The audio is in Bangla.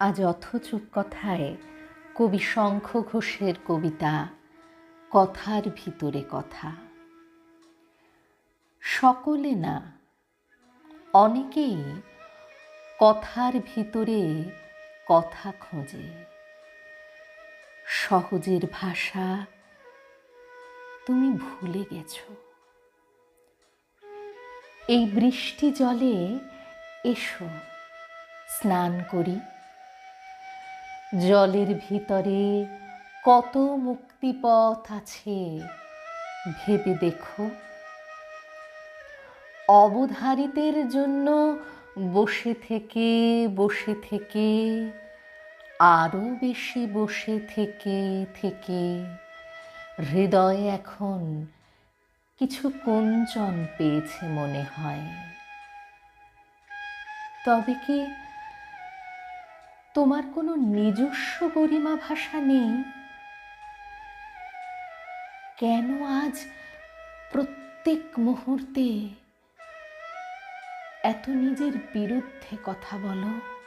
আজ অথচ কথায় কবি শঙ্খ ঘোষের কবিতা, কথার ভিতরে কথা। সকলে না, অনেকেই কথার ভিতরে কথা খোঁজে। সহজের ভাষা তুমি ভুলে গেছো। এই বৃষ্টি জলে এসো, স্নান করি। জলের ভিতরে কত মুক্তিপথ আছে ভেবে দেখো। অবধারিতের জন্য বসে থেকে বসে থেকে আরও বেশি বসে থেকে থেকে। হৃদয় এখন কিছু কুঞ্চন পেয়েছে মনে হয়। তবে কি তোমার কোনো নিজস্ব গরিমা ভাষা নেই? কেন আজ প্রত্যেক মুহূর্তে এত নিজের বিরুদ্ধে কথা বলো?